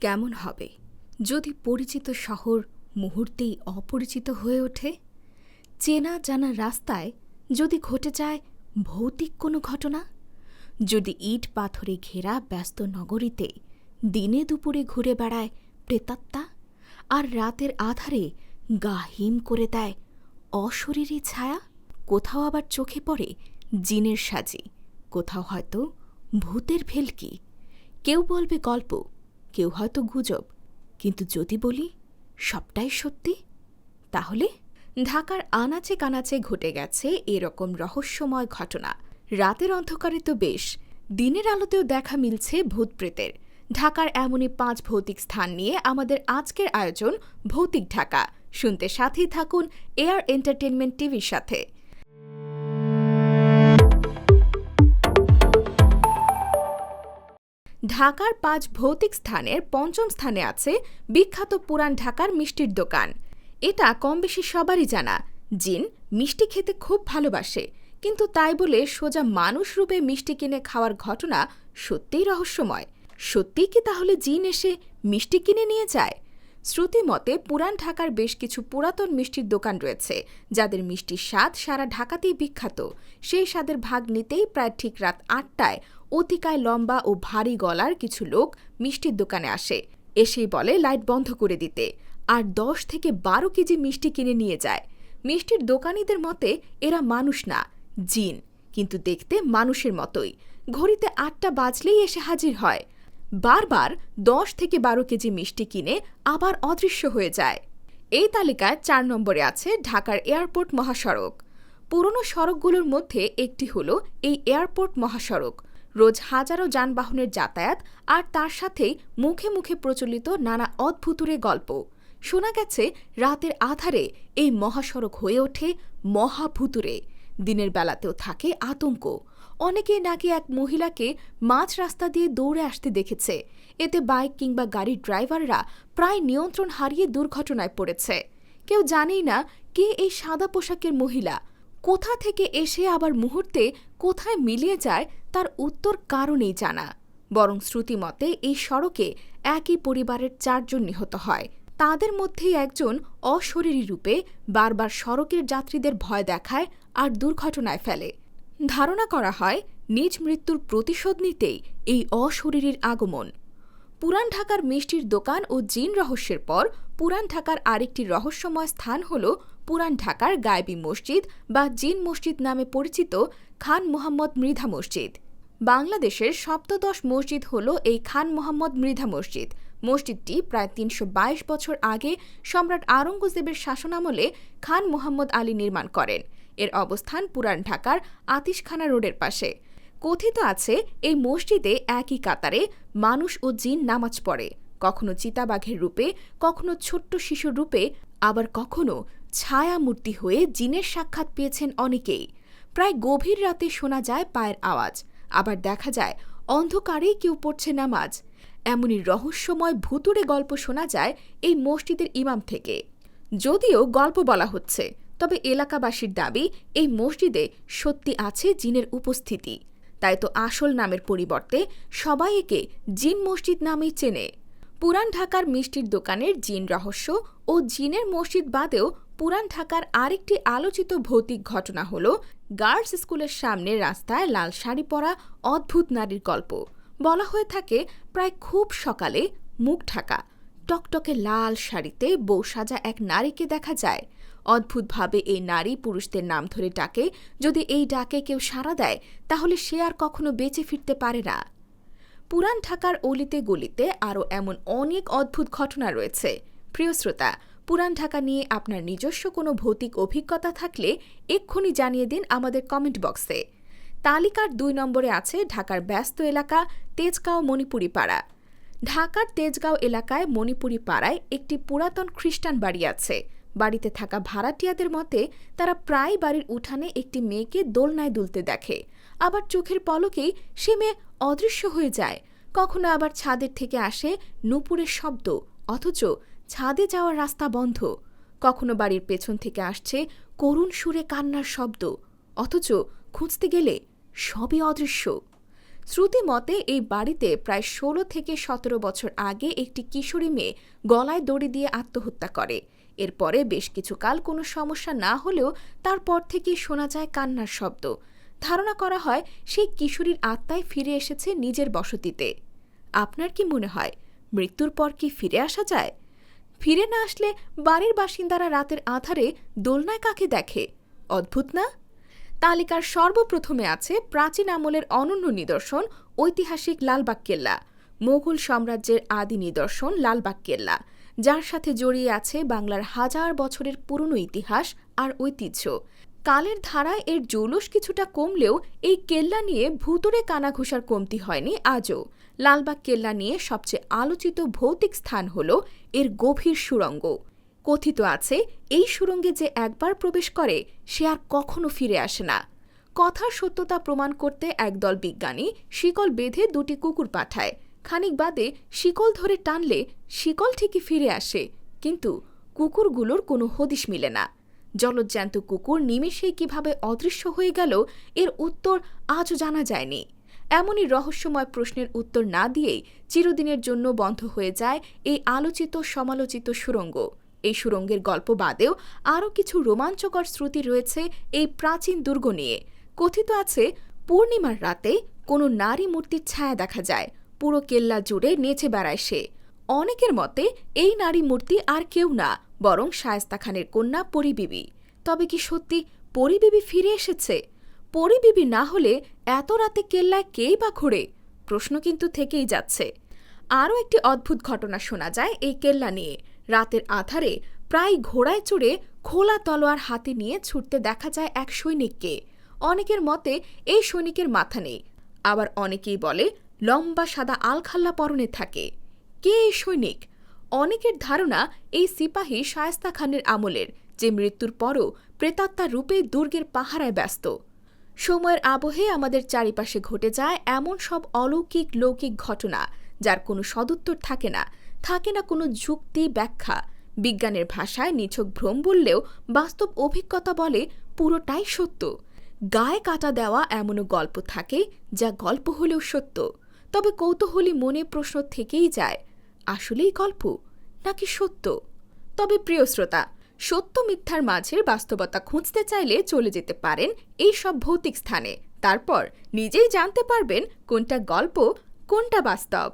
কেমন হবে? যদি পরিচিত শহর মুহূর্তেই অপরিচিত হয়ে ওঠে? চেনা জানা রাস্তায় যদি ঘটে যায় ভৌতিক কোনো ঘটনা? যদি ইট পাথরে ঘেরা ব্যস্ত নগরীতে দিনে দুপুরে ঘুরে বেড়ায় প্রেতাত্মা? আর রাতের আধারে গা হিম করে দেয় অশরীরী ছায়া? কোথাও আবার চোখে পড়ে জিনের সাজি, কোথাও হয়তো ভূতের ভেলকি। কেউ বলবে গল্প কেউ হয়তো গুজব, কিন্তু যদি বলি সবটাই সত্যি, তাহলে? ঢাকার আনাচে কানাচে ঘটে গেছে এরকম রহস্যময় ঘটনা। রাতের অন্ধকারে তো বেশ, দিনের আলোতেও দেখা মিলছে ভূতপ্রেতের। ঢাকার এমনই পাঁচ ভৌতিক স্থান নিয়ে আমাদের আজকের আয়োজন ভৌতিক ঢাকা। শুনতে সাথেই থাকুন এয়ার এন্টারটেনমেন্ট টিভির সাথে। ঢাকার পাঁচ ভৌতিক স্থানের পঞ্চম স্থানে আছে বিখ্যাত পুরান ঢাকার মিষ্টির দোকান। এটা কম বেশি সবারই জানা। জিন মিষ্টি খেতে খুব ভালোবাসে, কিন্তু তাই বলে সোজা মানুষ রূপে মিষ্টি কিনে খাওয়ার ঘটনা সত্যিই রহস্যময়। সত্যিই কি তাহলে জিন এসে মিষ্টি কিনে নিয়ে যায়? শ্রুতি মতে পুরান ঢাকার বেশ কিছু পুরাতন মিষ্টির দোকান রয়েছে, যাদের মিষ্টির স্বাদ সারা ঢাকাতেই বিখ্যাত। সেই স্বাদের ভাগ নিতেই প্রায় ঠিক রাত আটটায় অতিকায় লম্বা ও ভারী গলার কিছু লোক মিষ্টির দোকানে আসে। এসেই বলে লাইট বন্ধ করে দিতে। আর দশ থেকে বারো কেজি মিষ্টি কিনে নিয়ে যায়। মিষ্টির দোকানিদের মতে এরা মানুষ না, জিন। কিন্তু দেখতে মানুষের মতোই। ঘড়িতে আটটা বাজলেই এসে হাজির হয়। বারবার দশ থেকে বারো কেজি মিষ্টি কিনে আবার অদৃশ্য হয়ে যায়। এই তালিকায় চার নম্বরে আছে ঢাকার এয়ারপোর্ট মহাসড়ক। পুরনো সড়কগুলোর মধ্যে একটি হল এই এয়ারপোর্ট মহাসড়ক। রোজ হাজারো যানবাহনের যাতায়াত আর তার সাথেই মুখে মুখে প্রচলিত নানা অদ্ভুতুরে গল্প। শোনা গেছে রাতের আধারে এই মহাসড়ক হয়ে ওঠে মহাভুতুরে দিনের বেলাতেও থাকে আতঙ্ক। অনেকে নাকি এক মহিলাকে মাঝ রাস্তা দিয়ে দৌড়ে আসতে দেখেছে। এতে বাইক কিংবা গাড়ির ড্রাইভাররা প্রায় নিয়ন্ত্রণ হারিয়ে দুর্ঘটনায় পড়েছে। কেউ জানেই না কে এই সাদা পোশাকের মহিলা। কোথা থেকে এসে আবার মুহূর্তে কোথায় মিলিয়ে যায় তার উত্তর কারণেই জানা। বরং শ্রুতিমতে এই সড়কে একই পরিবারের চারজন নিহত হয়। তাদের মধ্যেই একজন অশরীরী রূপে বারবার সড়কের যাত্রীদের ভয় দেখায় আর দুর্ঘটনায় ফেলে। ধারণা করা হয়, নিজ মৃত্যুর প্রতিশোধ নিতেই এই অশরীরীর আগমন। পুরান ঢাকার মিষ্টির দোকান ও জিন রহস্যের পর পুরান ঢাকার আরেকটি রহস্যময় স্থান হল পুরান ঢাকার গায়বী মসজিদ বা জিন মসজিদ নামে পরিচিত খান মোহাম্মদ মৃধা মসজিদ। বাংলাদেশের সপ্তদশ মসজিদ হল এই খান মোহাম্মদ মৃধা মসজিদ। মসজিদটি প্রায় তিনশো বাইশ বছর আগে সম্রাট আওরঙ্গজেবের শাসনামলে খান মোহাম্মদ আলী নির্মাণ করেন। এর অবস্থান পুরান ঢাকার আতিশখানা রোডের পাশে। কথিত আছে, এই মসজিদে একই কাতারে মানুষ ও জিন নামাজ পড়ে। কখনো চিতাবাঘের রূপে, কখনো ছোট্ট শিশুর রূপে, আবার কখনো ছায়া মূর্তি হয়ে জিনের সাক্ষাৎ পেয়েছেন অনেকেই। প্রায় গভীর রাতে শোনা যায় পায়ের আওয়াজ। আবার দেখা যায়, অন্ধকারেই কেউ পড়ছে নামাজ। এমনই রহস্যময় ভুতুড়ে গল্প শোনা যায় এই মসজিদের ইমাম থেকে। যদিও গল্প বলা হচ্ছে, তবে এলাকাবাসীর দাবি এই মসজিদে সত্যি আছে জিনের উপস্থিতি। তাই তো আসল নামের পরিবর্তে সবাই একে জিন মসজিদ নামেই চেনে। পুরান ঢাকার মিষ্টির দোকানের জিন রহস্য ও জিনের মসজিদ বাদেও পুরান ঢাকার আরেকটি আলোচিত ভৌতিক ঘটনা হল গার্লস স্কুলের সামনে রাস্তায় লাল শাড়ি পরা অদ্ভুত নারীর গল্প। বলা হয়ে থাকে, প্রায় খুব সকালে মুখ ঢাকা, টকটকে লাল শাড়িতে বউ সাজা এক নারীকে দেখা যায়। অদ্ভুতভাবে এই নারী পুরুষদের নাম ধরে ডাকে, যদি এই ডাকে কেউ সাড়া দেয়, তাহলে সে আর কখনো বেঁচে ফিরতে পারে না। পুরান ঢাকার অলিতে গলিতে আরও এমন অনেক অদ্ভুত ঘটনা রয়েছে। প্রিয় শ্রোতা পুরান ঢাকা নিয়ে আপনার নিজস্ব কোনো ভৌতিক অভিজ্ঞতা থাকলে এক্ষুনি জানিয়ে দিন আমাদের কমেন্ট বক্সে তালিকার দুই নম্বরে আছে ঢাকার ব্যস্ত এলাকা তেজগাঁও মণিপুরি পাড়া ঢাকার তেজগাঁও এলাকায় মণিপুরি পাড়ায় একটি পুরাতন খ্রিস্টান বাড়ি আছে। বাড়িতে থাকা ভাড়াটিয়াদের মতে তারা প্রায় বাড়ির উঠানে একটি মেয়েকে দোলনায় দুলতে দেখে। আবার চোখের পলকেই সে মেয়ে অদৃশ্য হয়ে যায়। কখনো আবার ছাদের থেকে আসে নুপুরের শব্দ, অথচ ছাদে যাওয়ার রাস্তা বন্ধ। কখনো বাড়ির পেছন থেকে আসছে করুণ সুরে কান্নার শব্দ। অথচ খুঁজতে গেলে সবই অদৃশ্য। শ্রুতি মতে, এই বাড়িতে প্রায় ষোলো থেকে সতেরো বছর আগে একটি কিশোরী মেয়ে গলায় দড়ি দিয়ে আত্মহত্যা করে। এরপরে বেশ কিছুকাল কোনো সমস্যা না হলেও তারপর থেকেই শোনা যায় কান্নার শব্দ। ধারণা করা হয়, সেই কিশোরীর আত্মায় ফিরে এসেছে নিজের বসতিতে। আপনার কি মনে হয়, মৃত্যুর পর কি ফিরে আসা যায়? ফিরে না আসলে বাড়ির বাসিন্দারা রাতের আধারে দোলনায় কাকে দেখে? অদ্ভুত না? তালিকার সর্বপ্রথমে আছে প্রাচীন আমলের অনন্য নিদর্শন ঐতিহাসিক লালবাগ কেল্লা মোগল সাম্রাজ্যের আদি নিদর্শন লালবাগ কেল্লা, যার সাথে জড়িয়ে আছে বাংলার হাজার বছরের পুরনো ইতিহাস আর ঐতিহ্য। কালের ধারায় এর জৌলুস কিছুটা কমলেও এই কেল্লা নিয়ে ভূতরে কানাঘুষার কমতি হয়নি আজও। লালবাগ কেল্লা নিয়ে সবচেয়ে আলোচিত ভৌতিক স্থান হল এর গভীর সুড়ঙ্গ কথিত আছে, এই সুড়ঙ্গে যে একবার প্রবেশ করে, সে আর কখনো ফিরে আসে না। কথার সত্যতা প্রমাণ করতে একদল বিজ্ঞানী শিকল বেঁধে দুটি কুকুর পাঠায়। খানিক বাদে শিকল ধরে টানলে শিকল ঠিকই ফিরে আসে, কিন্তু কুকুরগুলোর কোনো হদিশ মিলে না। জলজ্যান্ত কুকুর নিমেষেই কীভাবে অদৃশ্য হয়ে গেল, এর উত্তর আজও জানা যায়নি। এমনই রহস্যময় প্রশ্নের উত্তর না দিয়েই চিরদিনের জন্য বন্ধ হয়ে যায় এই আলোচিত সমালোচিত সুরঙ্গ। এই সুরঙ্গের গল্প বাদেও আরও কিছু রোমাঞ্চকর শ্রুতি রয়েছে এই প্রাচীন দুর্গ নিয়ে। কথিত আছে, পূর্ণিমার রাতে কোনো নারী মূর্তির ছায়া দেখা যায়, পুরো কেল্লা জুড়ে নেচে বেড়ায় সে। অনেকের মতে এই নারী মূর্তি আর কেউ না, বরং শায়েস্তা খানের কন্যা পরিবিবি। তবে কি সত্যি পরিবিবি ফিরে এসেছে? পরিবিবি না হলে এত রাতে কেল্লায় কেই বা ঘোরে? প্রশ্ন কিন্তু থেকেই যাচ্ছে। আরও একটি অদ্ভুত ঘটনা শোনা যায় এই কেল্লা নিয়ে। রাতের আধারে প্রায় ঘোড়ায় চড়ে খোলা তলোয়ার হাতে নিয়ে ছুটতে দেখা যায় এক সৈনিককে। অনেকের মতে এই সৈনিকের মাথা নেই। আবার অনেকেই বলে লম্বা সাদা আলখাল্লা পরনে থাকে। কে এই সৈনিক? অনেকের ধারণা এই সিপাহী শায়েস্তা খানের আমলের, যে মৃত্যুর পরও প্রেতাত্মা রূপে দুর্গের পাহারায় ব্যস্ত। সময়ের আবহে আমাদের চারিপাশে ঘটে যায় এমন সব অলৌকিক লৌকিক ঘটনা, যার কোনো সদুত্তর থাকে না থাকে না কোনো যুক্তি, ব্যাখ্যা। বিজ্ঞানের ভাষায় নিছক ভ্রম বললেও বাস্তব অভিজ্ঞতা বলে পুরোটাই সত্য। গায়ে কাটা দেওয়া এমনও গল্প থাকে, যা গল্প হলেও সত্য। তবে কৌতূহলী মনে প্রশ্ন থেকেই যায়, আসলেই গল্প নাকি সত্য? তবে প্রিয় শ্রোতা সত্য মিথ্যার মাঝের বাস্তবতা খুঁজতে চাইলে চলে যেতে পারেন এই সব ভৌতিক স্থানে। তারপর নিজেই জানতে পারবেন কোনটা গল্প, কোনটা বাস্তব।